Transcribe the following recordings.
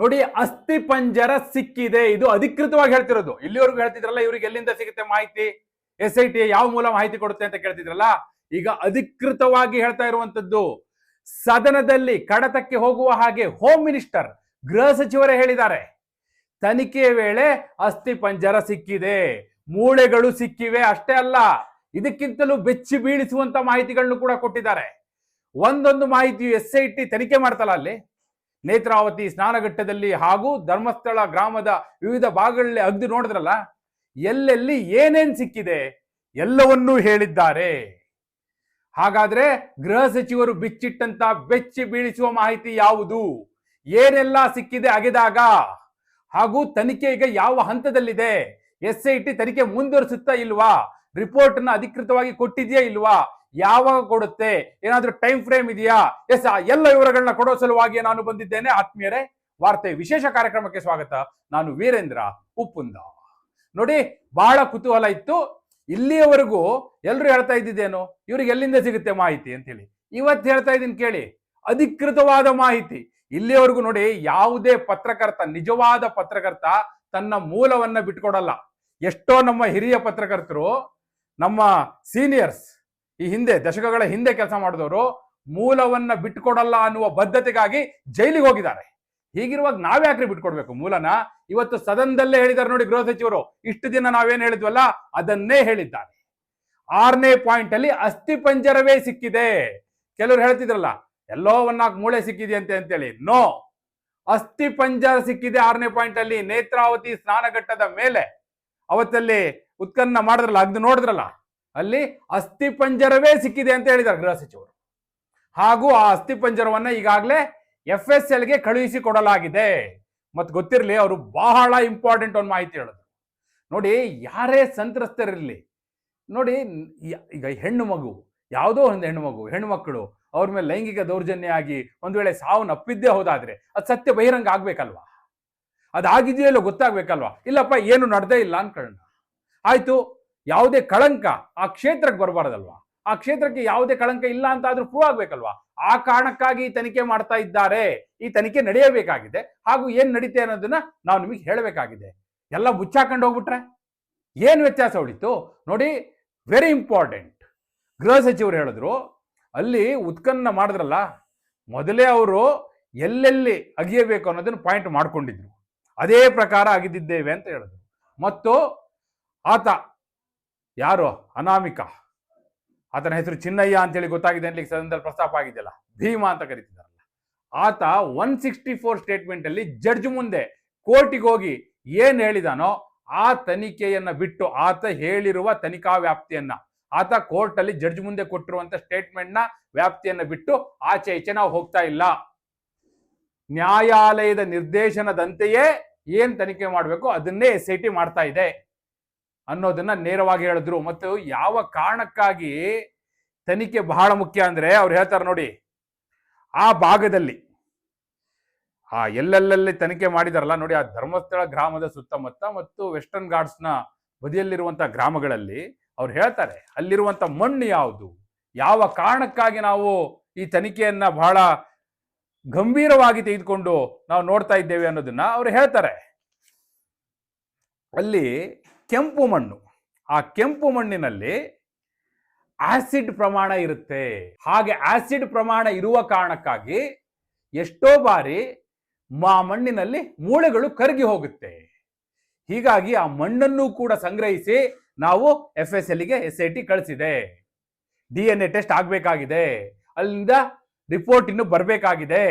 ನೋಡಿ, ಅಸ್ಥಿ ಪಂಜರ ಸಿಕ್ಕಿದೆ. ಇದು ಅಧಿಕೃತವಾಗಿ ಹೇಳ್ತಿರೋದು. ಇಲ್ಲಿವರೆಗೂ ಹೇಳ್ತಿದ್ರಲ್ಲ, ಇವ್ರಿಗೆ ಎಲ್ಲಿಂದ ಸಿಗುತ್ತೆ ಮಾಹಿತಿ? ಎಸ್ ಐ ಟಿ ಯಾವ ಮೂಲ ಮಾಹಿತಿ ಕೊಡುತ್ತೆ ಅಂತ ಕೇಳ್ತಿದ್ರಲ್ಲ? ಈಗ ಅಧಿಕೃತವಾಗಿ ಹೇಳ್ತಾ ಇರುವಂತದ್ದು ಸದನದಲ್ಲಿ ಕಡತಕ್ಕೆ ಹೋಗುವ ಹಾಗೆ ಹೋಮ್ ಮಿನಿಸ್ಟರ್ ಗೃಹ ಸಚಿವರೇ ಹೇಳಿದ್ದಾರೆ. ತನಿಖೆ ವೇಳೆ ಅಸ್ಥಿ ಪಂಜರ ಸಿಕ್ಕಿದೆ. ಮೂಳೆಗಳು ಸಿಕ್ಕಿವೆ, ಅಷ್ಟೇ ಅಲ್ಲ, ಇದಕ್ಕಿಂತಲೂ ಬೆಚ್ಚಿ ಬೀಳಿಸುವಂತ ಮಾಹಿತಿಗಳನ್ನು ಕೂಡ ಕೊಟ್ಟಿದ್ದಾರೆ. ಒಂದೊಂದು ಮಾಹಿತಿಯು ಎಸ್ ಐ ಟಿ ತನಿಖೆ ಮಾಡ್ತಲ್ಲ ಅಲ್ಲಿ? ನೇತ್ರಾವತಿ ಸ್ನಾನಘಟ್ಟದಲ್ಲಿ ಹಾಗೂ ಧರ್ಮಸ್ಥಳ ಗ್ರಾಮದ ವಿವಿಧ ಭಾಗಗಳಲ್ಲಿ ಅಗ್ದು ನೋಡಿದ್ರಲ್ಲ, ಎಲ್ಲೆಲ್ಲಿ ಏನೇನ್ ಸಿಕ್ಕಿದೆ ಎಲ್ಲವನ್ನೂ ಹೇಳಿದ್ದಾರೆ. ಹಾಗಾದ್ರೆ ಗೃಹ ಸಚಿವರು ಬಿಚ್ಚಿಟ್ಟಂತ ಬೆಚ್ಚಿ ಬೀಳಿಸುವ ಮಾಹಿತಿ ಯಾವುದು? ಏನೆಲ್ಲ ಸಿಕ್ಕಿದೆ ಅಗೆದಾಗ? ಹಾಗೂ ತನಿಖೆ ಈಗ ಯಾವ ಹಂತದಲ್ಲಿದೆ? ಎಸ್ ಐ ಟಿ ತನಿಖೆ ಮುಂದುವರಿಸುತ್ತಾ ಇಲ್ವಾ? ರಿಪೋರ್ಟ್ ಅನ್ನ ಅಧಿಕೃತವಾಗಿ ಕೊಟ್ಟಿದೆಯಾ ಇಲ್ವಾ? ಯಾವಾಗ ಕೊಡುತ್ತೆ? ಏನಾದ್ರೂ ಟೈಮ್ ಫ್ರೇಮ್ ಇದೆಯಾ? ಎಸ್ ಎಲ್ಲ ವಿವರಗಳನ್ನ ಕೊಡೋ ಸಲುವಾಗಿ ನಾನು ಬಂದಿದ್ದೇನೆ. ಆತ್ಮೀಯರೇ ವಾರ್ತೆ ವಿಶೇಷ ಕಾರ್ಯಕ್ರಮಕ್ಕೆ ಸ್ವಾಗತ. ನಾನು ವೀರೇಂದ್ರ ಉಪ್ಪುಂದ. ನೋಡಿ, ಬಹಳ ಕುತೂಹಲ ಇತ್ತು. ಇಲ್ಲಿಯವರೆಗೂ ಎಲ್ಲರೂ ಹೇಳ್ತಾ ಇದ್ದಿದ್ದೇನು? ಇವ್ರಿಗೆ ಎಲ್ಲಿಂದ ಸಿಗುತ್ತೆ ಮಾಹಿತಿ ಅಂತೇಳಿ. ಇವತ್ತು ಹೇಳ್ತಾ ಇದ್ದೀನಿ ಕೇಳಿ. ಅಧಿಕೃತವಾದ ಮಾಹಿತಿ. ಇಲ್ಲಿಯವರೆಗೂ ನೋಡಿ, ಯಾವುದೇ ಪತ್ರಕರ್ತ, ನಿಜವಾದ ಪತ್ರಕರ್ತ ತನ್ನ ಮೂಲವನ್ನ ಬಿಟ್ಕೊಡಲ್ಲ. ಎಷ್ಟೋ ನಮ್ಮ ಹಿರಿಯ ಪತ್ರಕರ್ತರು, ನಮ್ಮ ಸೀನಿಯರ್ಸ್ ಈ ಹಿಂದೆ, ದಶಕಗಳ ಹಿಂದೆ ಕೆಲಸ ಮಾಡಿದವರು ಮೂಲವನ್ನ ಬಿಟ್ಕೊಡಲ್ಲ ಅನ್ನುವ ಬದ್ಧತೆಗಾಗಿ ಜೈಲಿಗೆ ಹೋಗಿದ್ದಾರೆ. ಹೀಗಿರುವಾಗ ನಾವ್ಯಾಕ್ರಿ ಬಿಟ್ಕೊಡ್ಬೇಕು ಮೂಲನ? ಇವತ್ತು ಸದನದಲ್ಲೇ ಹೇಳಿದ್ದಾರೆ ನೋಡಿ ಗೃಹ ಸಚಿವರು. ಇಷ್ಟು ದಿನ ನಾವೇನ್ ಹೇಳಿದ್ವಲ್ಲ? ಅದನ್ನೇ ಹೇಳಿದ್ದಾರೆ. ಆರನೇ ಪಾಯಿಂಟ್ ಅಲ್ಲಿ ಅಸ್ಥಿ ಪಂಜರವೇ ಸಿಕ್ಕಿದೆ. ಕೆಲವರು ಹೇಳ್ತಿದ್ರಲ್ಲ, ಎಲ್ಲೋ ಒಂದ್ ಮೂಳೆ ಸಿಕ್ಕಿದೆಯಂತೆ ಅಂತೇಳಿ. ನೋ ಅಸ್ಥಿ ಪಂಜರ ಸಿಕ್ಕಿದೆ ಆರನೇ ಪಾಯಿಂಟ್ ಅಲ್ಲಿ ನೇತ್ರಾವತಿ ಸ್ನಾನಘಟ್ಟದ ಮೇಲೆ. ಅವತ್ತಲ್ಲಿ ಉತ್ಕನ್ನ ಮಾಡಿದ್ರಲ್ಲ, ಅಗ್ದು ನೋಡಿದ್ರಲ್ಲ? ಅಲ್ಲಿ ಅಸ್ಥಿ ಪಂಜರವೇ ಸಿಕ್ಕಿದೆ ಅಂತ ಹೇಳಿದ್ದಾರೆ ಗೃಹ ಸಚಿವರು. ಹಾಗೂ ಆ ಅಸ್ಥಿ ಪಂಜರವನ್ನ ಈಗಾಗಲೇ ಎಫ್ ಎಸ್ ಎಲ್ಗೆ ಕಳುಹಿಸಿ ಕೊಡಲಾಗಿದೆ. ಮತ್ತು ಗೊತ್ತಿರಲಿ ಅವರು ಬಹಳ ಇಂಪಾರ್ಟೆಂಟ್ ಒಂದು ಮಾಹಿತಿ ಹೇಳಿದ್ರು. ನೋಡಿ, ಯಾರೇ ಸಂತ್ರಸ್ತರಿರಲಿ, ನೋಡಿ ಈಗ ಹೆಣ್ಣು ಮಗು, ಯಾವುದೋ ಒಂದು ಹೆಣ್ಣು ಮಗು, ಹೆಣ್ಣು ಮಕ್ಕಳು, ಅವ್ರ ಮೇಲೆ ಲೈಂಗಿಕ ದೌರ್ಜನ್ಯ ಆಗಿ ಒಂದು ವೇಳೆ ಸಾವು ಅಪ್ಪಿದ್ದೇ ಹೋದಾದ್ರೆ ಅದು ಸತ್ಯ ಬಹಿರಂಗ ಆಗ್ಬೇಕಲ್ವಾ? ಅದಾಗಿದೆಯಲ್ಲೋ ಗೊತ್ತಾಗ್ಬೇಕಲ್ವಾ? ಇಲ್ಲಪ್ಪ, ಏನು ನಡೆದೇ ಇಲ್ಲ ಅನ್ಕೊಳ್ಳೋಣ. ಆಯ್ತು ಯಾವುದೇ ಕಳಂಕ ಆ ಕ್ಷೇತ್ರಕ್ಕೆ ಬರಬಾರ್ದಲ್ವಾ? ಆ ಕ್ಷೇತ್ರಕ್ಕೆ ಯಾವುದೇ ಕಳಂಕ ಇಲ್ಲ ಅಂತ ಆದ್ರೂ ಪ್ರೂವ್ ಆಗ್ಬೇಕಲ್ವಾ? ಆ ಕಾರಣಕ್ಕಾಗಿ ಈ ತನಿಖೆ ಮಾಡ್ತಾ ಇದ್ದಾರೆ. ಈ ತನಿಖೆ ನಡೆಯಬೇಕಾಗಿದೆ. ಹಾಗೂ ಏನ್ ನಡೀತೆ ಅನ್ನೋದನ್ನ ನಾವು ನಿಮಗೆ ಹೇಳಬೇಕಾಗಿದೆ. ಎಲ್ಲ ಮುಚ್ಚಾಕೊಂಡು ಹೋಗ್ಬಿಟ್ರೆ? ಏನು ವ್ಯತ್ಯಾಸ ಉಳಿತು? ನೋಡಿ ವೆರಿ ಇಂಪಾರ್ಟೆಂಟ್ ಗೃಹ ಸಚಿವರು ಹೇಳಿದ್ರು, ಅಲ್ಲಿ ಉತ್ಕನ್ನ ಮಾಡಿದ್ರಲ್ಲ, ಮೊದಲೇ ಅವರು ಎಲ್ಲೆಲ್ಲಿ ಅಗಿಯಬೇಕು ಅನ್ನೋದನ್ನು ಪಾಯಿಂಟ್ ಮಾಡ್ಕೊಂಡಿದ್ರು. ಅದೇ ಪ್ರಕಾರ ಅಗಿದಿದ್ದೇವೆ ಅಂತ ಹೇಳಿದ್ರು. ಮತ್ತು ಆತ ಯಾರು? ಅನಾಮಿಕ. ಆತನ ಹೆಸರು ಚಿನ್ನಯ್ಯ ಅಂತೇಳಿ ಗೊತ್ತಾಗಿದೆ ಅಂತ ಸದನದಲ್ಲಿ ಪ್ರಸ್ತಾಪ ಆಗಿದೆಯಲ್ಲ, ಭೀಮಾ ಅಂತ ಕರಿತಿದ್ದಾರಲ್ಲ. ಆತ ಒನ್ ಸಿಕ್ಸ್ಟಿ ಫೋರ್ ಸ್ಟೇಟ್ಮೆಂಟ್ ಅಲ್ಲಿ ಜಡ್ಜ್ ಮುಂದೆ ಕೋರ್ಟಿಗೆ ಹೋಗಿ ಏನ್ ಹೇಳಿದಾನೋ ಆ ತನಿಖೆಯನ್ನ ಬಿಟ್ಟು ಆತ ಹೇಳಿರುವ ತನಿಖಾ ವ್ಯಾಪ್ತಿಯನ್ನ, ಆತ ಕೋರ್ಟ್ ಅಲ್ಲಿ ಜಡ್ಜ್ ಮುಂದೆ ಕೊಟ್ಟಿರುವಂತ ಸ್ಟೇಟ್ಮೆಂಟ್ನ ವ್ಯಾಪ್ತಿಯನ್ನ ಬಿಟ್ಟು ಆಚೆ ಈಚೆ ನಾವು ಹೋಗ್ತಾ ಇಲ್ಲ. ನ್ಯಾಯಾಲಯದ ನಿರ್ದೇಶನದಂತೆಯೇ ಏನ್ ತನಿಖೆ ಮಾಡಬೇಕು ಅದನ್ನೇ ಎಸ್ ಐ ಟಿ ಮಾಡ್ತಾ ಇದೆ. ಅನ್ನೋದನ್ನ ನೇರವಾಗಿ ಹೇಳಿದ್ರು. ಮತ್ತು ಯಾವ ಕಾರಣಕ್ಕಾಗಿ ತನಿಖೆ ಬಹಳ ಮುಖ್ಯ ಅಂದ್ರೆ ಅವ್ರು ಹೇಳ್ತಾರೆ ನೋಡಿ, ಆ ಭಾಗದಲ್ಲಿ, ಆ ಎಲ್ಲೆಲ್ಲೆಲ್ಲಿ ತನಿಖೆ ಮಾಡಿದಾರಲ್ಲ ನೋಡಿ, ಆ ಧರ್ಮಸ್ಥಳ ಗ್ರಾಮದ ಸುತ್ತಮುತ್ತ ಮತ್ತು ವೆಸ್ಟರ್ನ್ ಘಾಟ್ಸ್ನ ಬದಿಯಲ್ಲಿರುವಂಥ ಗ್ರಾಮಗಳಲ್ಲಿ ಅವ್ರು ಹೇಳ್ತಾರೆ ಅಲ್ಲಿರುವಂಥ ಮಣ್ಣು ಯಾವುದು? ಯಾವ ಕಾರಣಕ್ಕಾಗಿ ನಾವು ಈ ತನಿಖೆಯನ್ನ ಬಹಳ ಗಂಭೀರವಾಗಿ ತೆಗೆದುಕೊಂಡು ನಾವು ನೋಡ್ತಾ ಇದ್ದೇವೆ ಅನ್ನೋದನ್ನ ಅವ್ರು ಹೇಳ್ತಾರೆ. ಅಲ್ಲಿ ಕೆಂಪು ಮಣ್ಣು. ಆ ಕೆಂಪು ಮಣ್ಣಿನಲ್ಲಿ ಆಸಿಡ್ ಪ್ರಮಾಣ ಇರುತ್ತೆ. ಹಾಗೆ ಆಸಿಡ್ ಪ್ರಮಾಣ ಇರುವ ಕಾರಣಕ್ಕಾಗಿ ಎಷ್ಟೋ ಬಾರಿ ಆ ಮಣ್ಣಿನಲ್ಲಿ ಮೂಳೆಗಳು ಕರಗಿ ಹೋಗುತ್ತೆ. ಹೀಗಾಗಿ ಆ ಮಣ್ಣನ್ನು ಕೂಡ ಸಂಗ್ರಹಿಸಿ ನಾವು ಎಫ್ ಎಸ್ ಎಲ್ಗೆ ಎಸ್ ಐ ಟಿ ಕಳಿಸಿದೆ. ಡಿ ಎನ್ ಎ ಟೆಸ್ಟ್ ಆಗಬೇಕಾಗಿದೆ. ಅಲ್ಲಿಂದ ರಿಪೋರ್ಟ್ ಇನ್ನು ಬರಬೇಕಾಗಿದೆ.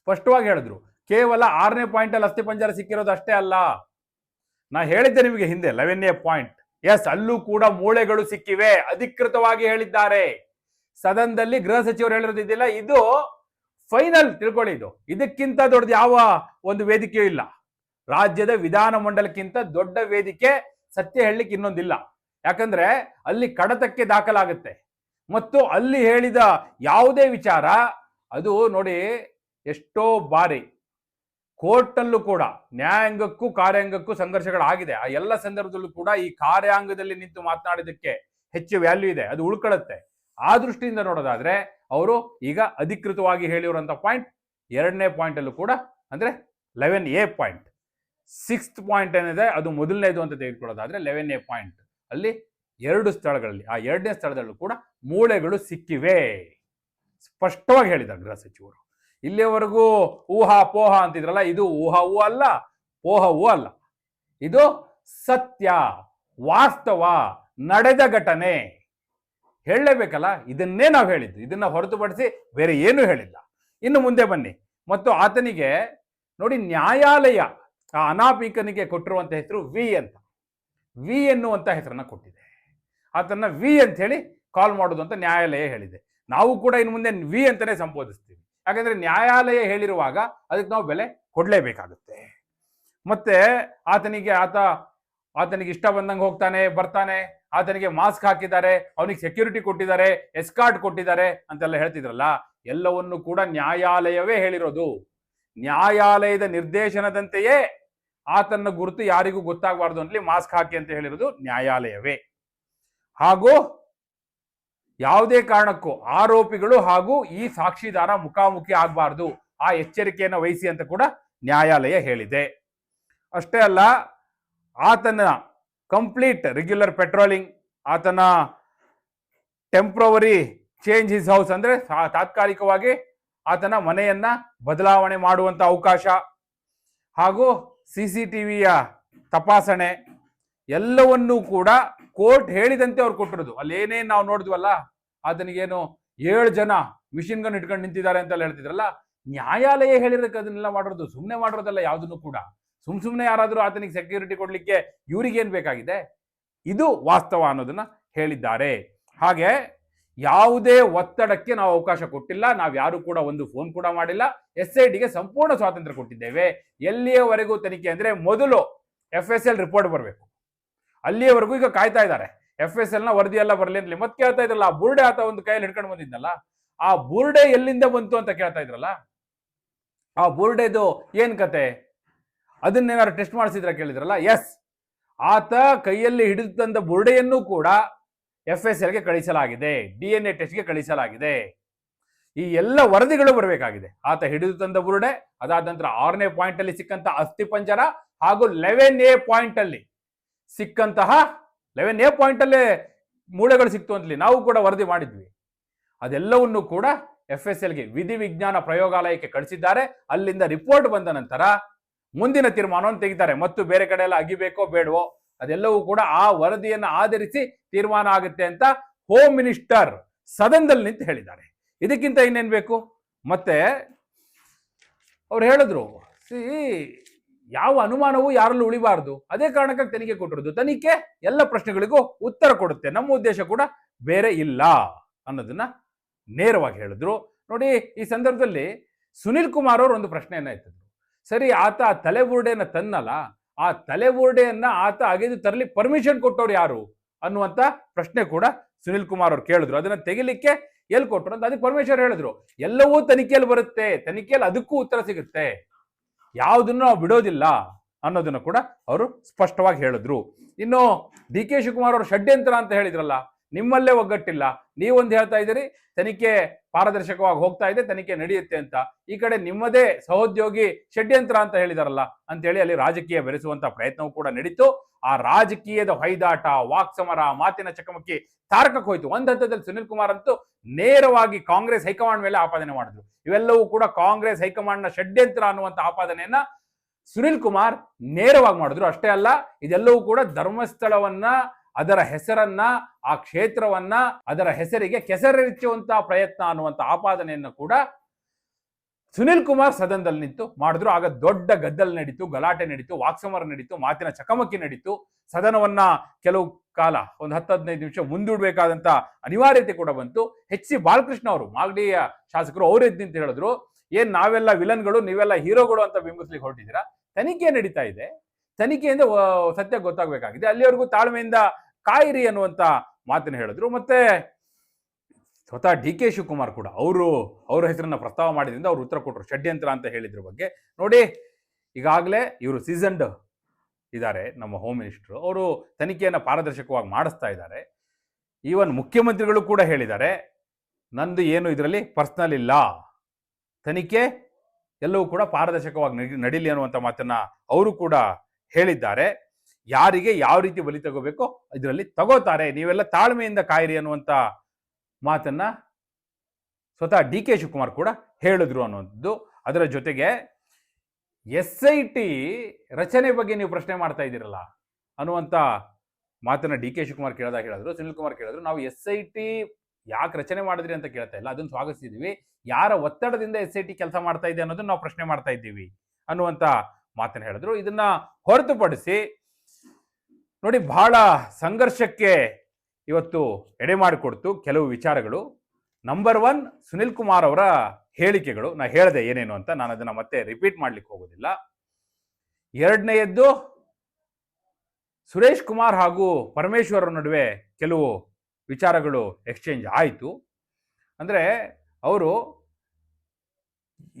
ಸ್ಪಷ್ಟವಾಗಿ ಹೇಳಿದ್ರು. ಕೇವಲ ಆರನೇ ಪಾಯಿಂಟ್ ಅಲ್ಲಿ ಅಸ್ಥಿ ಪಂಜರ ಸಿಕ್ಕಿರೋದು ಅಷ್ಟೇ ಅಲ್ಲ. ನಾ ಹೇಳಿದ್ದೆ ನಿಮಗೆ ಹಿಂದೆ ಲೆವೆನ್ ಎ ಪಾಯಿಂಟ್ ಎಸ್ ಅಲ್ಲೂ ಕೂಡ ಮೂಳೆಗಳು ಸಿಕ್ಕಿವೆ, ಅಧಿಕೃತವಾಗಿ ಹೇಳಿದ್ದಾರೆ. ಸದನದಲ್ಲಿ ಗೃಹ ಸಚಿವರು ಹೇಳಿರೋದಿದ್ದಿಲ್ಲ ಇದು ಫೈನಲ್ ತಿಳ್ಕೊಳ್ಳಿ ಇದು. ಇದಕ್ಕಿಂತ ದೊಡ್ಡದು ಯಾವ ಒಂದು ವೇದಿಕೆಯೂ ಇಲ್ಲ. ರಾಜ್ಯದ ವಿಧಾನ ಮಂಡಲಕ್ಕಿಂತ ದೊಡ್ಡ ವೇದಿಕೆ ಸತ್ಯ ಹೇಳಲಿಕ್ಕೆ ಇನ್ನೊಂದಿಲ್ಲ. ಯಾಕಂದ್ರೆ ಅಲ್ಲಿ ಕಡತಕ್ಕೆ ದಾಖಲಾಗುತ್ತೆ. ಮತ್ತು ಅಲ್ಲಿ ಹೇಳಿದ ಯಾವುದೇ ವಿಚಾರ, ಅದು ನೋಡಿ ಎಷ್ಟೋ ಬಾರಿ ಕೋರ್ಟಲ್ಲೂ ಕೂಡ ನ್ಯಾಯಾಂಗಕ್ಕೂ ಕಾರ್ಯಾಂಗಕ್ಕೂ ಸಂಘರ್ಷಗಳಾಗಿದೆ. ಆ ಎಲ್ಲ ಸಂದರ್ಭದಲ್ಲೂ ಕೂಡ ಈ ಕಾರ್ಯಾಂಗದಲ್ಲಿ ನಿಂತು ಮಾತನಾಡಿದಕ್ಕೆ ಹೆಚ್ಚು ವ್ಯಾಲ್ಯೂ ಇದೆ. ಅದು ಉಳ್ಕೊಳ್ಳುತ್ತೆ. ಆ ದೃಷ್ಟಿಯಿಂದ ನೋಡೋದಾದ್ರೆ ಅವರು ಈಗ ಅಧಿಕೃತವಾಗಿ ಹೇಳಿರುವಂತ ಪಾಯಿಂಟ್ ಎರಡನೇ ಪಾಯಿಂಟ್ ಅಲ್ಲೂ ಕೂಡ ಅಂದ್ರೆ eleven A point sixth point ಏನಿದೆ ಅದು ಮೊದಲನೇದು ಅಂತ ತೆಗೆದುಕೊಳ್ಳೋದಾದ್ರೆ ಲೆವೆನ್ ಎ ಪಾಯಿಂಟ್ ಅಲ್ಲಿ ಎರಡು ಸ್ಥಳಗಳಲ್ಲಿ, ಆ ಎರಡನೇ ಸ್ಥಳದಲ್ಲೂ ಕೂಡ ಮೂಳೆಗಳು ಸಿಕ್ಕಿವೆ. ಸ್ಪಷ್ಟವಾಗಿ ಹೇಳಿದ್ದಾರೆ ಗೃಹ ಸಚಿವರು. ಇಲ್ಲಿಯವರೆಗೂ ಊಹಾ ಪೋಹ ಅಂತಿದ್ರಲ್ಲ, ಇದು ಊಹವೂ ಅಲ್ಲ, ಪೋಹವೂ ಅಲ್ಲ. ಇದು ಸತ್ಯ, ವಾಸ್ತವ ನಡೆದ ಘಟನೆ. ಹೇಳಲೇಬೇಕಲ್ಲ? ಇದನ್ನೇ ನಾವು ಹೇಳಿದ್ದು. ಇದನ್ನ ಹೊರತುಪಡಿಸಿ ಬೇರೆ ಏನು ಹೇಳಿಲ್ಲ. ಇನ್ನು ಮುಂದೆ ಬನ್ನಿ. ಮತ್ತು ಆತನಿಗೆ, ನೋಡಿ, ನ್ಯಾಯಾಲಯ, ಆ ಅನಾಪೀಕನಿಗೆ ಕೊಟ್ಟಿರುವಂತ ಹೆಸರು ವಿ ಅಂತ. ವಿ ಎನ್ನುವಂಥ ಹೆಸರನ್ನ ಕೊಟ್ಟಿದೆ. ಆತನ ವಿ ಅಂತ ಹೇಳಿ ಕಾಲ್ ಮಾಡೋದು ಅಂತ ನ್ಯಾಯಾಲಯ ಹೇಳಿದೆ. ನಾವು ಕೂಡ ಇನ್ನು ಮುಂದೆ ವಿ ಅಂತಾನೆ ಸಂಬೋಧಿಸ್ತೀವಿ. ಯಾಕಂದ್ರೆ ನ್ಯಾಯಾಲಯ ಹೇಳಿರುವಾಗ ಅದಕ್ಕೆ ನಾವು ಬೆಲೆ ಕೊಡಲೇಬೇಕಾಗುತ್ತೆ. ಮತ್ತೆ ಆತನಿಗೆ ಆತ, ಆತನಿಗೆ ಇಷ್ಟ ಬಂದಂಗೆ ಹೋಗ್ತಾನೆ, ಬರ್ತಾನೆ, ಆತನಿಗೆ ಮಾಸ್ಕ್ ಹಾಕಿದ್ದಾರೆ, ಅವನಿಗೆ ಸೆಕ್ಯೂರಿಟಿ ಕೊಟ್ಟಿದ್ದಾರೆ ಎಸ್ಕಾರ್ಟ್ ಕೊಟ್ಟಿದ್ದಾರೆ ಅಂತೆಲ್ಲ ಹೇಳ್ತಿದ್ರಲ್ಲ, ಎಲ್ಲವನ್ನು ಕೂಡ ನ್ಯಾಯಾಲಯವೇ ಹೇಳಿರೋದು. ನ್ಯಾಯಾಲಯದ ನಿರ್ದೇಶನದಂತೆಯೇ ಆತನ ಗುರುತು ಯಾರಿಗೂ ಗೊತ್ತಾಗಬಾರ್ದು ಅಂತಲಿ ಮಾಸ್ಕ್ ಹಾಕಿ ಅಂತ ಹೇಳಿರೋದು ನ್ಯಾಯಾಲಯವೇ. ಹಾಗೂ ಯಾವುದೇ ಕಾರಣಕ್ಕೂ ಆರೋಪಿಗಳು ಹಾಗೂ ಈ ಸಾಕ್ಷಿದಾರ ಮುಖಾಮುಖಿ ಆಗಬಾರ್ದು. ಆ ಎಚ್ಚರಿಕೆಯನ್ನು ವಹಿಸಿ ಅಂತ ಕೂಡ ನ್ಯಾಯಾಲಯ ಹೇಳಿದೆ. ಅಷ್ಟೇ ಅಲ್ಲ, ಆತನ ಕಂಪ್ಲೀಟ್ ರೆಗ್ಯುಲರ್ ಪೆಟ್ರೋಲಿಂಗ್, ಆತನ ಟೆಂಪ್ರವರಿ ಚೇಂಜ್ ಹಿಸ್ ಹೌಸ್ ಅಂದ್ರೆ ತಾತ್ಕಾಲಿಕವಾಗಿ ಆತನ ಮನೆಯನ್ನ ಬದಲಾವಣೆ ಮಾಡುವಂತ ಅವಕಾಶ ಹಾಗೂ ಸಿ ಸಿ ಟಿವಿಯ ತಪಾಸಣೆ ಎಲ್ಲವನ್ನೂ ಕೂಡ ಕೋರ್ಟ್ ಹೇಳಿದಂತೆ ಅವ್ರು ಕೊಟ್ಟಿರೋದು. ಅಲ್ಲೇನೇ ನಾವು ನೋಡಿದ್ವಲ್ಲ, ಆತನಿಗೇನು ಏಳು ಜನ ಮಿಷಿನ್ ಗನ್ ಇಟ್ಕೊಂಡು ನಿಂತಿದ್ದಾರೆ ಅಂತೆಲ್ಲ ಹೇಳ್ತಿದ್ರಲ್ಲ, ನ್ಯಾಯಾಲಯ ಹೇಳಿರೋದಕ್ಕೆ ಅದನ್ನೆಲ್ಲ ಮಾಡಿರೋದು ಸುಮ್ಮನೆ ಮಾಡಿರೋದಲ್ಲ ಯಾವುದನ್ನು ಕೂಡ. ಸುಮ್ ಸುಮ್ಮನೆ ಯಾರಾದರೂ ಆತನಿಗೆ ಸೆಕ್ಯೂರಿಟಿ ಕೊಡ್ಲಿಕ್ಕೆ ಇವ್ರಿಗೇನು ಬೇಕಾಗಿದೆ? ಇದು ವಾಸ್ತವ ಅನ್ನೋದನ್ನ ಹೇಳಿದ್ದಾರೆ. ಹಾಗೆ ಯಾವುದೇ ಒತ್ತಡಕ್ಕೆ ನಾವು ಅವಕಾಶ ಕೊಟ್ಟಿಲ್ಲ, ನಾವು ಯಾರು ಕೂಡ ಒಂದು ಫೋನ್ ಕೂಡ ಮಾಡಿಲ್ಲ ಎಸ್ ಐ ಟಿಗೆ ಸಂಪೂರ್ಣ ಸ್ವಾತಂತ್ರ್ಯ ಕೊಟ್ಟಿದ್ದೇವೆ. ಎಲ್ಲಿಯವರೆಗೂ ತನಿಖೆ ಅಂದ್ರೆ ಮೊದಲು ಎಫ್ ಎಸ್ ಎಲ್ ರಿಪೋರ್ಟ್ ಬರಬೇಕು. ಅಲ್ಲಿಯವರೆಗೂ ಈಗ ಕಾಯ್ತಾ ಇದ್ದಾರೆ. ಎಫ್ ಎಸ್ ಎಲ್ನ ವರದಿ ಎಲ್ಲ ಬರಲಿ ಅಂತಲಿ ಮತ್ತೆ ಕೇಳ್ತಾ ಇದ್ರಲ್ಲ, ಆ ಬುರ್ಡೆ ಆತ ಒಂದು ಕೈಯಲ್ಲಿ ಹಿಡ್ಕೊಂಡು ಬಂದಿದ್ನಲ್ಲ ಆ ಬುರ್ಡೆ ಎಲ್ಲಿಂದ ಬಂತು ಅಂತ ಕೇಳ್ತಾ ಇದ್ರಲ್ಲ? ಆ ಬುರ್ಡೆದು ಏನ್ ಕತೆ? ಅದನ್ನೇನಾದ್ರು ಟೆಸ್ಟ್ ಮಾಡಿಸಿದ್ರ ಕೇಳಿದ್ರಲ್ಲ? ಎಸ್ ಆತ ಕೈಯಲ್ಲಿ ಹಿಡಿದು ತಂದ ಬುರ್ಡೆಯನ್ನು ಕೂಡ ಎಫ್ ಎಸ್ ಎಲ್ಗೆ ಕಳಿಸಲಾಗಿದೆ. ಡಿ ಎನ್ ಎ ಟೆಸ್ಟ್ಗೆ ಕಳಿಸಲಾಗಿದೆ. ಈ ಎಲ್ಲ ವರದಿಗಳು ಬರಬೇಕಾಗಿದೆ. ಆತ ಹಿಡಿದು ತಂದ ಬುರುಡೆ, ಅದಾದ ನಂತರ ಆರನೇ ಪಾಯಿಂಟ್ ಅಲ್ಲಿ ಸಿಕ್ಕಂತ ಅಸ್ಥಿಪಂಜರ ಹಾಗೂ ಲೆವೆನ್ ಎ ಪಾಯಿಂಟ್ ಅಲ್ಲಿ ಸಿಕ್ಕಂತಹ ಲೆವೆನ್ ಎ ಪಾಯಿಂಟ್ ಅಲ್ಲೇ ಮೂಳೆಗಳು ಸಿಕ್ತು ಅಂತಲಿ ನಾವು ಕೂಡ ವರದಿ ಮಾಡಿದ್ವಿ. ಅದೆಲ್ಲವನ್ನು ಕೂಡ ಎಫ್ ಎಸ್ ಎಲ್ಗೆ ವಿಧಿ ವಿಜ್ಞಾನ ಪ್ರಯೋಗಾಲಯಕ್ಕೆ ಕಳಿಸಿದ್ದಾರೆ. ಅಲ್ಲಿಂದ ರಿಪೋರ್ಟ್ ಬಂದ ನಂತರ ಮುಂದಿನ ತೀರ್ಮಾನವನ್ನು ತೆಗಿತಾರೆ. ಮತ್ತು ಬೇರೆ ಕಡೆ ಎಲ್ಲ ಅಗಿಬೇಕೋ ಬೇಡವೋ ಅದೆಲ್ಲವೂ ಕೂಡ ಆ ವರದಿಯನ್ನು ಆಧರಿಸಿ ತೀರ್ಮಾನ ಆಗುತ್ತೆ ಅಂತ ಹೋಮ್ ಮಿನಿಸ್ಟರ್ ಸದನದಲ್ಲಿ ನಿಂತು ಹೇಳಿದ್ದಾರೆ. ಇದಕ್ಕಿಂತ ಇನ್ನೇನ್ ಬೇಕು? ಮತ್ತೆ ಅವ್ರು ಹೇಳಿದ್ರು, ಸಿ ಯಾವ ಅನುಮಾನವೂ ಯಾರಲ್ಲೂ ಉಳಿಬಾರದು. ಅದೇ ಕಾರಣಕ್ಕಾಗಿ ತನಿಖೆ ಕೊಟ್ಟಿರೋದು. ತನಿಖೆ ಎಲ್ಲ ಪ್ರಶ್ನೆಗಳಿಗೂ ಉತ್ತರ ಕೊಡುತ್ತೆ. ನಮ್ಮ ಉದ್ದೇಶ ಕೂಡ ಬೇರೆ ಇಲ್ಲ ಅನ್ನೋದನ್ನ ನೇರವಾಗಿ ಹೇಳಿದ್ರು. ನೋಡಿ, ಈ ಸಂದರ್ಭದಲ್ಲಿ ಸುನಿಲ್ ಕುಮಾರ್ ಅವರು ಒಂದು ಪ್ರಶ್ನೆಯನ್ನ ಎತ್ತಿದ್ರು. ಸರಿ, ಆತ ಆ ತಲೆಬುರುಡೆಯನ್ನ ತನ್ನಲ್ಲ. ಆ ತಲೆಬುರುಡೆಯನ್ನ ಆತ ಅಗೆದು ತರಲಿ ಪರ್ಮಿಷನ್ ಕೊಟ್ಟವ್ರು ಯಾರು ಅನ್ನುವಂತ ಪ್ರಶ್ನೆ ಕೂಡ ಸುನಿಲ್ ಕುಮಾರ್ ಅವ್ರು ಕೇಳಿದ್ರು. ಅದನ್ನ ತೆಗಿಲಿಕ್ಕೆ ಎಲ್ಲಿ ಕೊಟ್ಟರು ಅಂತ ಅದಕ್ಕೆ ಪರಮೇಶ್ವರ್ ಹೇಳಿದ್ರು. ಎಲ್ಲವೂ ತನಿಖೆಯಲ್ಲಿ ಬರುತ್ತೆ. ತನಿಖೆಯಲ್ಲಿ ಅದಕ್ಕೂ ಉತ್ತರ ಸಿಗುತ್ತೆ. ಯಾವುದನ್ನು ಬಿಡೋದಿಲ್ಲ ಅನ್ನೋದನ್ನು ಕೂಡ ಅವರು ಸ್ಪಷ್ಟವಾಗಿ ಹೇಳಿದ್ರು. ಇನ್ನು ಡಿ ಕೆ ಶಿವಕುಮಾರ್ ಅವರು ಷಡ್ಯಂತ್ರ ಅಂತ ಹೇಳಿದ್ರಲ್ಲ ನಿಮ್ಮಲ್ಲೇ ಒಗ್ಗಟ್ಟಿಲ್ಲ. ನೀವೊಂದು ಹೇಳ್ತಾ ಇದ್ದೀರಿ, ತನಿಖೆ ಪಾರದರ್ಶಕವಾಗಿ ಹೋಗ್ತಾ ಇದೆ, ತನಿಖೆ ನಡೆಯುತ್ತೆ ಅಂತ. ಈ ಕಡೆ ನಿಮ್ಮದೇ ಸಹೋದ್ಯೋಗಿ ಷಡ್ಯಂತ್ರ ಅಂತ ಹೇಳಿದಾರಲ್ಲ, ಅಂತೇಳಿ ಅಲ್ಲಿ ರಾಜಕೀಯ ಬೆರೆಸುವಂತ ಪ್ರಯತ್ನವೂ ಕೂಡ ನಡೀತು. ಆ ರಾಜಕೀಯದ ಹೊಯ್ದಾಟ, ವಾಕ್ಸಮರ, ಮಾತಿನ ಚಕಮಕಿ ತಾರಕಕ್ಕೆ ಹೋಯ್ತು. ಒಂದ್ ಹಂತದಲ್ಲಿ ಸುನಿಲ್ ಕುಮಾರ್ ಅಂತೂ ನೇರವಾಗಿ ಕಾಂಗ್ರೆಸ್ ಹೈಕಮಾಂಡ್ ಮೇಲೆ ಆಪಾದನೆ ಮಾಡಿದ್ರು. ಇವೆಲ್ಲವೂ ಕೂಡ ಕಾಂಗ್ರೆಸ್ ಹೈಕಮಾಂಡ್ನ ಷಡ್ಯಂತ್ರ ಅನ್ನುವಂತ ಆಪಾದನೆಯನ್ನ ಸುನಿಲ್ ಕುಮಾರ್ ನೇರವಾಗಿ ಮಾಡಿದ್ರು. ಅಷ್ಟೇ ಅಲ್ಲ, ಇದೆಲ್ಲವೂ ಕೂಡ ಧರ್ಮಸ್ಥಳವನ್ನ ಅದರ ಹೆಸರನ್ನ, ಆ ಕ್ಷೇತ್ರವನ್ನ, ಅದರ ಹೆಸರಿಗೆ ಕೆಸರಿಚ್ಚುವಂತಹ ಪ್ರಯತ್ನ ಅನ್ನುವಂತ ಆಪಾದನೆಯನ್ನು ಕೂಡ ಸುನಿಲ್ ಕುಮಾರ್ ಸದನದಲ್ಲಿ ನಿಂತು ಮಾಡಿದ್ರು. ಆಗ ದೊಡ್ಡ ಗದ್ದಲ್ ನಡೀತು, ಗಲಾಟೆ ನಡೀತು, ವಾಕ್ಸಮರ ನಡೀತು, ಮಾತಿನ ಚಕಮಕಿ ನಡೀತು. ಸದನವನ್ನ ಕೆಲವು ಕಾಲ, ಒಂದು ಹತ್ತು ಹದಿನೈದು ನಿಮಿಷ ಮುಂದೂಡಬೇಕಾದಂತ ಅನಿವಾರ್ಯತೆ ಕೂಡ ಬಂತು. ಎಚ್ ಸಿ ಬಾಲಕೃಷ್ಣ ಅವರು ಮಾಗಡಿಯ ಶಾಸಕರು, ಅವ್ರು ಎದ್ದು ನಿಂತು ಹೇಳಿದ್ರು, ಏನ್ ನಾವೆಲ್ಲ ವಿಲನ್ಗಳು, ನೀವೆಲ್ಲ ಹೀರೋಗಳು ಅಂತ ಬಿಂಬಿಸ್ಲಿಕ್ಕೆ ಹೊರಟಿದ್ದೀರಾ? ತನಿಖೆ ನಡೀತಾ ಇದೆ. ತನಿಖೆಯಿಂದ ಸತ್ಯ ಗೊತ್ತಾಗಬೇಕಾಗಿದೆ. ಅಲ್ಲಿವರೆಗೂ ತಾಳ್ಮೆಯಿಂದ ಕಾಯಿರಿ ಅನ್ನುವಂತ ಮಾತನ್ನು ಹೇಳಿದ್ರು. ಮತ್ತೆ ಸ್ವತಃ ಡಿ ಕೆ ಶಿವಕುಮಾರ್ ಕೂಡ ಅವರು, ಅವರ ಹೆಸರನ್ನ ಪ್ರಸ್ತಾವ ಮಾಡಿದ್ರಿಂದ ಅವರು ಉತ್ತರ ಕೊಟ್ಟರು ಷಡ್ಯಂತ್ರ ಅಂತ ಹೇಳಿದ್ರ ಬಗ್ಗೆ. ನೋಡಿ, ಈಗಾಗಲೇ ಇವರು ಸೀಸನ್ಡ್ ಇದ್ದಾರೆ ನಮ್ಮ ಹೋಮ್ ಮಿನಿಸ್ಟ್ರು ಅವರು ತನಿಖೆಯನ್ನು ಪಾರದರ್ಶಕವಾಗಿ ಮಾಡಿಸ್ತಾ ಇದ್ದಾರೆ. ಈವನ್ ಮುಖ್ಯಮಂತ್ರಿಗಳು ಕೂಡ ಹೇಳಿದ್ದಾರೆ, ನಂದು ಏನು ಇದರಲ್ಲಿ ಪರ್ಸ್ನಲ್ ಇಲ್ಲ. ತನಿಖೆ ಎಲ್ಲವೂ ಕೂಡ ಪಾರದರ್ಶಕವಾಗಿ ನಡಿ- ನಡೀಲಿ ಅನ್ನುವಂಥ ಮಾತನ್ನ ಅವರು ಕೂಡ ಹೇಳಿದ್ದಾರೆ. ಯಾರಿಗೆ ಯಾವ ರೀತಿ ಬಲಿ ತಗೋಬೇಕು ಇದರಲ್ಲಿ ತಗೋತಾರೆ. ನೀವೆಲ್ಲ ತಾಳ್ಮೆಯಿಂದ ಕಾಯಿರಿ ಅನ್ನುವಂಥ ಮಾತನ್ನ ಸ್ವತಃ ಡಿ ಕೆ ಶಿವಕುಮಾರ್ ಕೂಡ ಹೇಳಿದ್ರು ಅನ್ನುವಂಥದ್ದು. ಅದರ ಜೊತೆಗೆ ಎಸ್ ಐ ಟಿ ರಚನೆ ಬಗ್ಗೆ ನೀವು ಪ್ರಶ್ನೆ ಮಾಡ್ತಾ ಇದ್ದೀರಲ್ಲ ಅನ್ನುವಂಥ ಮಾತನ್ನ ಡಿ ಕೆ ಶಿವಕುಮಾರ್ ಕೇಳಿದಾಗ ಹೇಳಿದ್ರು ಸುನಿಲ್ ಕುಮಾರ್ ಕೇಳಿದ್ರು. ನಾವು ಎಸ್ ಐ ಟಿ ಯಾಕೆ ರಚನೆ ಮಾಡಿದ್ರಿ ಅಂತ ಕೇಳ್ತಾ ಇಲ್ಲ. ಅದನ್ನು ಸ್ವಾಗತಿಸಿದೀವಿ. ಯಾರ ಒತ್ತಡದಿಂದ ಎಸ್ ಐ ಟಿ ಕೆಲಸ ಮಾಡ್ತಾ ಇದೆ ಅನ್ನೋದನ್ನ ನಾವು ಪ್ರಶ್ನೆ ಮಾಡ್ತಾ ಇದ್ದೀವಿ ಅನ್ನುವಂಥ ಮಾತನ್ನ ಹೇಳಿದ್ರು. ಇದನ್ನ ಹೊರತುಪಡಿಸಿ ನೋಡಿ, ಬಹಳ ಸಂಘರ್ಷಕ್ಕೆ ಇವತ್ತು ಎಡೆ ಮಾಡಿಕೊಡ್ತು ಕೆಲವು ವಿಚಾರಗಳು. ನಂಬರ್ ಒನ್ ಸುನಿಲ್ ಕುಮಾರ್ ಅವರ ಹೇಳಿಕೆಗಳು. ನಾ ಹೇಳಿದೆ ಏನೇನು ಅಂತ, ನಾನು ಅದನ್ನ ಮತ್ತೆ ರಿಪೀಟ್ ಮಾಡ್ಲಿಕ್ಕೆ ಹೋಗೋದಿಲ್ಲ. ಎರಡನೆಯದ್ದು, ಸುರೇಶ್ ಕುಮಾರ್ ಹಾಗೂ ಪರಮೇಶ್ವರ ನಡುವೆ ಕೆಲವು ವಿಚಾರಗಳು ಎಕ್ಸ್ಚೇಂಜ್ ಆಯಿತು. ಅಂದರೆ, ಅವರು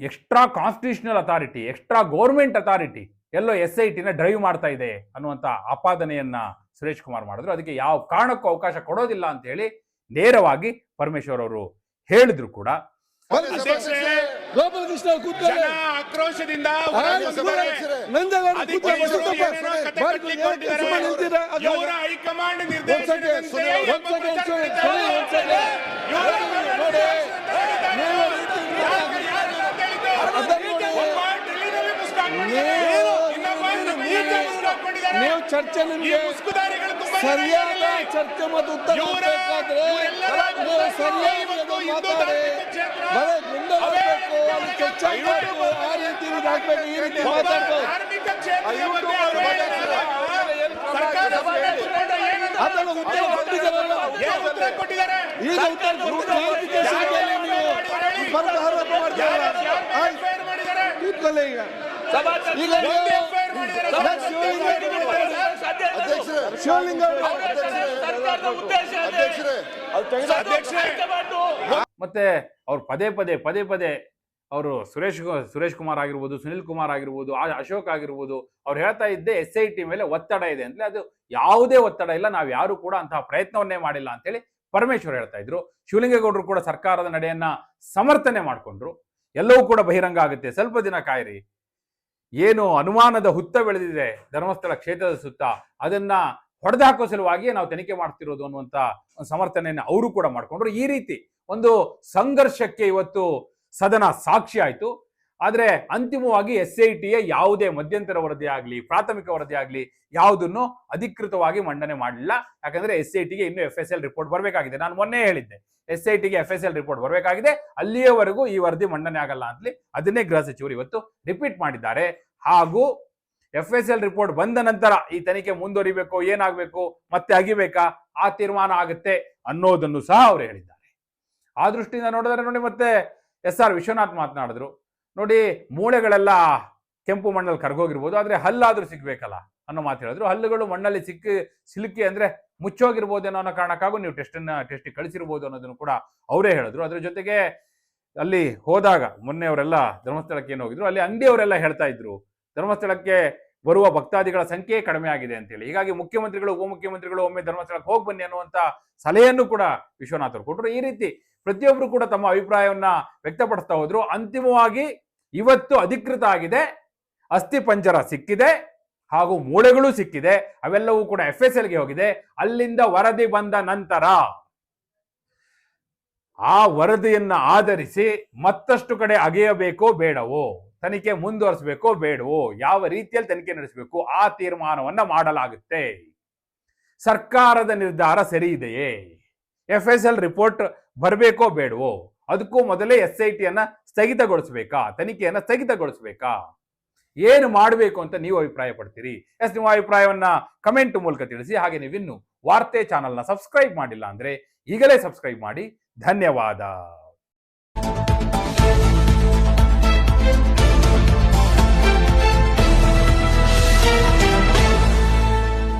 extra constitutional authority extra government authority yellow S I ಟಿನ ಡ್ರೈವ್ ಮಾಡ್ತಾ ಇದೆ ಅನ್ನುವಂಥ ಆಪಾದನೆಯನ್ನ ಸುರೇಶ್ ಕುಮಾರ್ ಮಾಡಿದ್ರು. ಅದಕ್ಕೆ ಯಾವ ಕಾರಣಕ್ಕೂ ಅವಕಾಶ ಕೊಡೋದಿಲ್ಲ ಅಂತ ಹೇಳಿ ನೇರವಾಗಿ ಪರಮೇಶ್ವರ್ ಅವರು ಹೇಳಿದ್ರು ಕೂಡ. ಆಕ್ರೋಶದಿಂದ. ನಂಜೇಗೌಡ ಅಧಿಕಾರಿಗಳು ಕೂತ್ಕೊಳ್ಳಿ, ಏನೇನೋ ಕತೆ ಬಾಯ್ತು, ಕಟ್ಟಿಕೊಂಡಿದ್ದಾರೆ. ಸುಮ್ಮನೆ ನಿಲ್ತೀರಾ? ಅದು- ಇವರ ಹೈಕಮಾಂಡ್ ಒಂದ್ ನಿರ್ದೇಶನದಂತೆ ಸೆಕೆಂಡ್, ಎಂಬ ಒಂದ್ ಸೆಕೆಂಡ್, ಪ್ರಚಾರ ಸುನಿ, ನಡೀತಾ ಇದೆ. ಒಂದ್ ಸೆಕೆಂಡ್. ಇವರ ನೋಡಿ, ನಿರ್ದೇಶನದಂತೆ ನೀವು ಯಾಕೆ ಯಾರು ಅಂತ ಹೇಳಿದ್ದು? ಅದನ್ನ ನೋಡಿ. ಒಬ್ಬ ಡೆಲ್ಲಿನಲ್ಲಿ ಮುಸ್ಕು ಹಾಕೊಂಡಿದ್ದಾರೆ. ನೀವು- ಇನ್ನೊಬ್ಬ ನಮ್ಮ ಈಚೆ ಮುಸ್ಕು ಹಾಕೊಂಡಿದ್ದಾರೆ. ನೀವು ಚರ್ಚೆ ನಿಮಗೆ ಸರಿಯಾದ ಚರ್ಚೆ ಮತ್ತು ಉತ್ತರ ಚರ್ಚೆ ಆ ರೀತಿ ಹಾಕ್ಬೇಕು ಈ ರೀತಿ ಕೊಟ್ಟಿದ್ದಾರಲ್ಲ ಏನು ಉತ್ತರ ಕೊಟ್ಟಿದ್ದಾರೆ. ಈಗ ಮತ್ತೆ ಅವ್ರು ಪದೇ ಪದೇ ಪದೇ ಪದೇ ಅವರು ಸುರೇಶ್ ಸುರೇಶ್ ಕುಮಾರ್ ಆಗಿರ್ಬೋದು ಸುನಿಲ್ ಕುಮಾರ್ ಆಗಿರ್ಬೋದು ಆ- ಅಶೋಕ್ ಆಗಿರ್ಬೋದು ಅವ್ರು ಹೇಳ್ತಾ ಇದ್ದೆ ಎಸ್ ಐ ಟಿ ಮೇಲೆ ಒತ್ತಡ ಇದೆ ಅಂತಲೇ ಅದು ಯಾವುದೇ ಒತ್ತಡ ಇಲ್ಲ ನಾವು ಯಾರು ಕೂಡ ಅಂತಹ ಪ್ರಯತ್ನವನ್ನೇ ಮಾಡಿಲ್ಲ ಅಂತೇಳಿ ಪರಮೇಶ್ವರ್ ಹೇಳ್ತಾ ಇದ್ರು. ಶಿವಲಿಂಗೇಗೌಡರು ಕೂಡ ಸರ್ಕಾರದ ನಡೆಯನ್ನ ಸಮರ್ಥನೆ ಮಾಡಿಕೊಂಡ್ರು. ಎಲ್ಲವೂ ಕೂಡ ಬಹಿರಂಗ ಆಗುತ್ತೆ. ಸ್ವಲ್ಪ ದಿನ ಕಾಯಿರಿ. ಏನು ಅನುಮಾನದ ಹುತ್ತ ಬೆಳೆದಿದೆ ಧರ್ಮಸ್ಥಳ ಕ್ಷೇತ್ರದ ಸುತ್ತ, ಅದನ್ನ ಹೊಡೆದಾಕೋ ಸಲುವಾಗಿಯೇ ನಾವು ತನಿಖೆ ಮಾಡ್ತಿರೋದು ಅನ್ನುವಂತ ಸಮರ್ಥನೆಯನ್ನು ಅವರು ಕೂಡ ಮಾಡಿಕೊಂಡ್ರು. ಈ ರೀತಿ ಒಂದು ಸಂಘರ್ಷಕ್ಕೆ ಇವತ್ತು ಸದನ ಸಾಕ್ಷಿ ಆಯಿತು. ಆದರೆ ಅಂತಿಮವಾಗಿ ಎಸ್ ಐ ಟಿಯ ಯಾವುದೇ ಮಧ್ಯಂತರ ವರದಿ ಆಗಲಿ, ಪ್ರಾಥಮಿಕ ವರದಿ ಆಗಲಿ ಯಾವುದನ್ನು ಅಧಿಕೃತವಾಗಿ ಮಂಡನೆ ಮಾಡಲಿಲ್ಲ. ಯಾಕಂದ್ರೆ ಎಸ್ ಐ ಟಿಗೆ ಇನ್ನು ಎಫ್ ಎಸ್ ಎಲ್ ರಿಪೋರ್ಟ್ ಬರಬೇಕಾಗಿದೆ. ನಾನು ಮೊನ್ನೆ ಹೇಳಿದ್ದೆ, ಎಸ್ ಐ ಟಿಗೆ ಎಫ್ ಎಸ್ ಎಲ್ ರಿಪೋರ್ಟ್ ಬರಬೇಕಾಗಿದೆ. ಅಲ್ಲಿಯವರೆಗೂ ಈ ವರದಿ ಮಂಡನೆ ಆಗಲ್ಲ ಅಂತಲಿ ಅದನ್ನೇ ಗೃಹ ಸಚಿವರು ಇವತ್ತು ರಿಪೀಟ್ ಮಾಡಿದ್ದಾರೆ. ಹಾಗೂ ಎಫ್ ಎಸ್ ಎಲ್ ರಿಪೋರ್ಟ್ ಬಂದ ನಂತರ ಈ ತನಿಖೆ ಮುಂದುವರಿಬೇಕು, ಏನಾಗಬೇಕು, ಮತ್ತೆ ಅಗಿಬೇಕಾ, ಆ ತೀರ್ಮಾನ ಆಗುತ್ತೆ ಅನ್ನೋದನ್ನು ಸಹ ಅವರು ಹೇಳಿದ್ದಾರೆ. ಆ ದೃಷ್ಟಿಯಿಂದ ನೋಡಿದ್ರೆ ನೋಡಿ ಮತ್ತೆ ಎಸ್ ಆರ್ ವಿಶ್ವನಾಥ್ ಮಾತನಾಡಿದ್ರು. ನೋಡಿ, ಮೂಳೆಗಳೆಲ್ಲ ಕೆಂಪು ಮಣ್ಣಲ್ಲಿ ಕರ್ಗೋಗಿರ್ಬೋದು, ಆದ್ರೆ ಹಲ್ಲಾದ್ರೂ ಸಿಗ್ಬೇಕಲ್ಲ ಅನ್ನೋ ಮಾತು ಹೇಳಿದ್ರು. ಹಲ್ಲುಗಳು ಮಣ್ಣಲ್ಲಿ ಸಿಕ್ಕಿ ಸಿಲುಕಿ ಅಂದ್ರೆ ಮುಚ್ಚೋಗಿರ್ಬೋದೇನೋ ಅನ್ನೋ ಕಾರಣಕ್ಕಾಗೂ ನೀವು ಟೆಸ್ಟನ್ನ ಟೆಸ್ಟಿಗೆ ಕಳಿಸಿರ್ಬೋದು ಅನ್ನೋದನ್ನು ಕೂಡ ಅವರೇ ಹೇಳಿದ್ರು. ಅದ್ರ ಜೊತೆಗೆ ಅಲ್ಲಿ ಹೋದಾಗ ಮೊನ್ನೆ ಅವರೆಲ್ಲ ಧರ್ಮಸ್ಥಳಕ್ಕೆ ಏನು ಹೋಗಿದ್ರು, ಅಲ್ಲಿ ಅಂಗಡಿಯವರೆಲ್ಲ ಹೇಳ್ತಾ ಇದ್ರು. ಧರ್ಮಸ್ಥಳಕ್ಕೆ ಬರುವ ಭಕ್ತಾದಿಗಳ ಸಂಖ್ಯೆ ಕಡಿಮೆ ಆಗಿದೆ ಅಂತೇಳಿ ಹೀಗಾಗಿ ಮುಖ್ಯಮಂತ್ರಿಗಳು, ಉಪಮುಖ್ಯಮಂತ್ರಿಗಳು ಒಮ್ಮೆ ಧರ್ಮಸ್ಥಳಕ್ಕೆ ಹೋಗಿ ಬನ್ನಿ ಅನ್ನುವಂತ ಸಲಹೆಯನ್ನು ಕೂಡ ವಿಶ್ವನಾಥ್ ಅವರು ಕೊಟ್ಟರು. ಈ ರೀತಿ ಪ್ರತಿಯೊಬ್ಬರು ಕೂಡ ತಮ್ಮ ಅಭಿಪ್ರಾಯವನ್ನ ವ್ಯಕ್ತಪಡಿಸ್ತಾ ಹೋದ್ರು. ಅಂತಿಮವಾಗಿ ಇವತ್ತು ಅಧಿಕೃತ ಆಗಿದೆ. ಅಸ್ಥಿ ಪಂಜರ ಸಿಕ್ಕಿದೆ ಹಾಗೂ ಮೂಳೆಗಳು ಸಿಕ್ಕಿದೆ. ಅವೆಲ್ಲವೂ ಕೂಡ ಎಫ್ ಎಸ್ ಎಲ್ಗೆ ಹೋಗಿದೆ. ಅಲ್ಲಿಂದ ವರದಿ ಬಂದ ನಂತರ ಆ ವರದಿಯನ್ನ ಆಧರಿಸಿ ಮತ್ತಷ್ಟು ಕಡೆ ಅಗೆಯಬೇಕೋ ಬೇಡವೋ? ತನಿಖೆ ಮುಂದುವರಿಸಬೇಕೋ, ಬೇಡವೋ? ಯಾವ ರೀತಿಯಲ್ಲಿ ತನಿಖೆ ನಡೆಸಬೇಕು? ಆ ತೀರ್ಮಾನವನ್ನ ಮಾಡಲಾಗುತ್ತೆ. ಸರ್ಕಾರದ ನಿರ್ಧಾರ ಸರಿ ಇದೆಯೇ? ಎಫ್ ಎಸ್ ಎಲ್ ರಿಪೋರ್ಟ್ ಬರಬೇಕೋ, ಬೇಡವೋ? ಅದಕ್ಕೂ ಮೊದಲೇ ಎಸ್ ಐ ಟಿಯನ್ನ ಸ್ಥಗಿತಗೊಳಿಸಬೇಕಾ? ತನಿಖೆಯನ್ನ ಸ್ಥಗಿತಗೊಳಿಸಬೇಕಾ? ಏನು ಮಾಡಬೇಕು ಅಂತ ನೀವು ಅಭಿಪ್ರಾಯ ಪಡ್ತೀರಿ ಎಸ್, ನಿಮ್ಮ ಅಭಿಪ್ರಾಯವನ್ನ ಕಮೆಂಟ್ ಮೂಲಕ ತಿಳಿಸಿ. ಹಾಗೆ ನೀವಿನ್ನು ವಾರ್ತೆ ಚಾನಲ್ನ ಸಬ್ಸ್ಕ್ರೈಬ್ ಮಾಡಿಲ್ಲ ಅಂದ್ರೆ ಈಗಲೇ ಸಬ್ಸ್ಕ್ರೈಬ್ ಮಾಡಿ. ಧನ್ಯವಾದ.